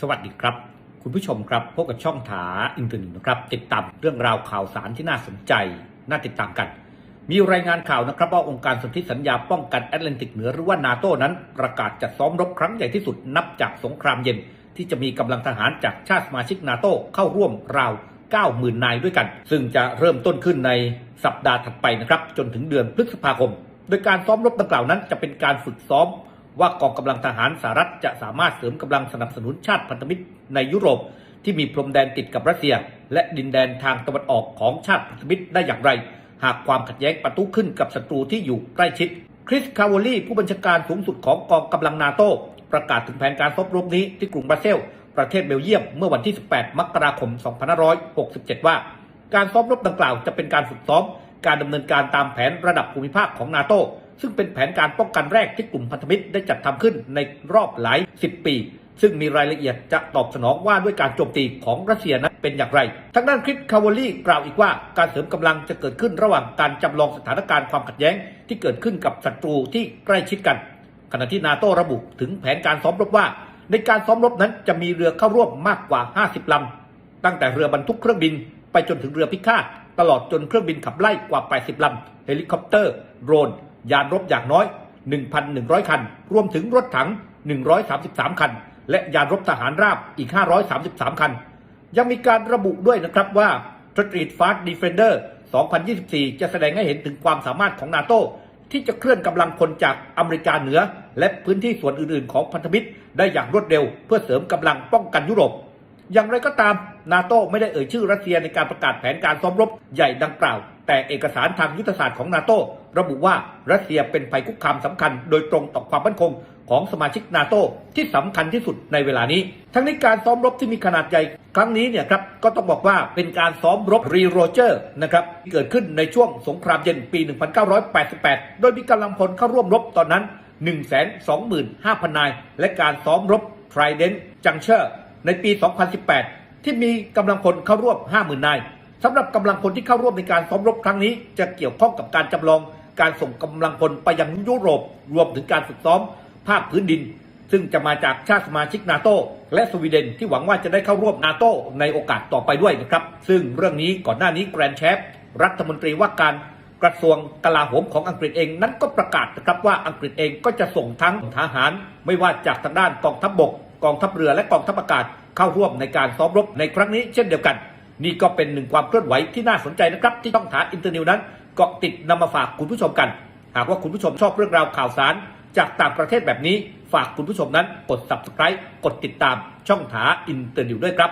สวัสดีครับ คุณผู้ชมครับพบกับช่องถาอินเตอร์เน็ตนะครับ ติดตามเรื่องราวข่าวสารที่น่าสนใจ น่าติดตามกัน มีรายงานข่าวนะครับว่าองค์การสนธิสัญญาป้องกันแอตแลนติกเหนือหรือว่านาโต้นั้น ประกาศจัดซ้อมรบครั้งใหญ่ที่สุดนับจากสงครามเย็น ที่จะมีกำลังทหารจากชาติสมาชิกนาโต้เข้าร่วมราว90,000นายด้วยกัน ซึ่งจะเริ่มต้นขึ้นในสัปดาห์ถัดไปนะครับจนถึงเดือนพฤษภาคม โดยการซ้อมรบดังกล่าวนั้นจะเป็นการฝึกซ้อม ว่ากองกำลังทหารสหรัฐจะสามารถเสริมกำลังสนับสนุนชาติพันธมิตรในยุโรป ที่มีพรมแดนติดกับรัสเซีย และดินแดนทางตะวันออกของชาติพันธมิตรได้อย่างไร หากความขัดแย้งปะทุขึ้นกับศัตรูที่อยู่ใกล้ชิด คริสคาวอลี่ผู้บัญชาการสูงสุดของกองกำลังนาโตประกาศถึงแผนการซ้อมรบนี้ที่กรุงบรัสเซลประเทศเบลเยียมเมื่อวันที่ 18 มกราคม 2567 ว่า การซ้อมรบดังกล่าวจะเป็นการฝึกซ้อม การดำเนินการตามแผนระดับภูมิภาคของนาโต ซึ่งเป็นแผนการป้องกันแรกที่กลุ่มพันธมิตรได้จัดทำขึ้นในรอบหลายสิบปี ซึ่งมีรายละเอียดจะตอบสนองว่าด้วยการโจมตีของรัสเซียนั้นเป็นอย่างไรทางด้านคริสคาวอลี่กล่าวอีกว่าการเสริมกำลังจะเกิดขึ้นระหว่างการจำลองสถานการณ์ความขัดแย้ง ที่เกิดขึ้นกับศัตรูที่ใกล้ชิดกัน ขณะที่นาโตระบุถึงแผนการซ้อมรบว่า ในการซ้อมรบนั้นจะมีเรือเข้าร่วมมากกว่า 50ลำตั้งแต่เรือบรรทุกเครื่องบินไปจนถึงเรือพิฆาตตลอดจนเครื่องบินขับไล่กว่า 80ลำเฮลิคอปเตอร์ โดรน ยานรบอย่างน้อย 1,100 คัน รวมถึงรถถัง 133 คัน และยานรบทหารราบอีก 533 คัน ยังมีการระบุด้วยนะครับว่า Street Fast Defender 2024 จะแสดงให้เห็นถึงความสามารถของนาโตที่จะเคลื่อนกำลังพลจากอเมริกาเหนือ และพื้นที่ส่วนอื่นๆ ของพันธมิตรได้อย่างรวดเร็ว เพื่อเสริมกำลังป้องกันยุโรป อย่างไรก็ตามนาโตไม่ได้เอ่ยชื่อรัสเซียในการประกาศแผนการซ้อมรบใหญ่ดังกล่าว แต่เอกสารทางยุทธศาสตร์ของนาโตระบุว่ารัสเซียเป็นภัยคุกคามสำคัญ โดยตรงต่อความมั่นคงของสมาชิกนาโตที่สำคัญที่สุดในเวลานี้ ทั้งนี้การซ้อมรบที่มีขนาดใหญ่ครั้งนี้เนี่ยครับก็ต้องบอกว่าเป็นการซ้อมรบรีโรเจอร์นะครับเกิดขึ้นในช่วงสงครามเย็นปี 1988 โดยมีกำลังพลเข้าร่วมรบตอนนั้น 125,000 นาย และการซ้อมรบ Trident Juncture ในปี 2018 ที่มีกำลังพลเข้าร่วม 50,000 นาย สำหรับกำลังพลที่เข้าร่วมในการซ้อมรบครั้งนี้ จะเกี่ยวข้องกับการจำลองการส่งกำลังพลไปยังยุโรป รวมถึงการฝึกซ้อม ภาคพื้นดิน ซึ่งจะมาจากชาติสมาชิกนาโตและสวีเดนที่หวังว่าจะได้เข้าร่วมนาโตในโอกาสต่อไปด้วยนะครับ ซึ่งเรื่องนี้ก่อนหน้านี้แกรนแชฟรัฐมนตรีว่าการกระทรวงกลาโหมของอังกฤษเองนั้นก็ประกาศนะครับว่าอังกฤษเองก็จะส่งทั้งทหาร ไม่ว่าจากทางด้านกองทัพบบก กองทัพเรือและกองทัพอากาศเข้าร่วมในการซ้อมรบในครั้งนี้เช่นเดียวกัน นี่ก็เป็นหนึ่งความเคลื่อนไหวที่น่าสนใจนะครับ ที่ต้องถาอินเตอร์นิวนั้นเกาะติดนำมาฝากคุณผู้ชมกัน หากว่าคุณผู้ชมชอบเรื่องราวข่าวสาร จากต่างประเทศแบบนี้ ฝากคุณผู้ชมนั้นกด subscribe กดติดตามช่องถาอินเตอร์นิวด้วยครับ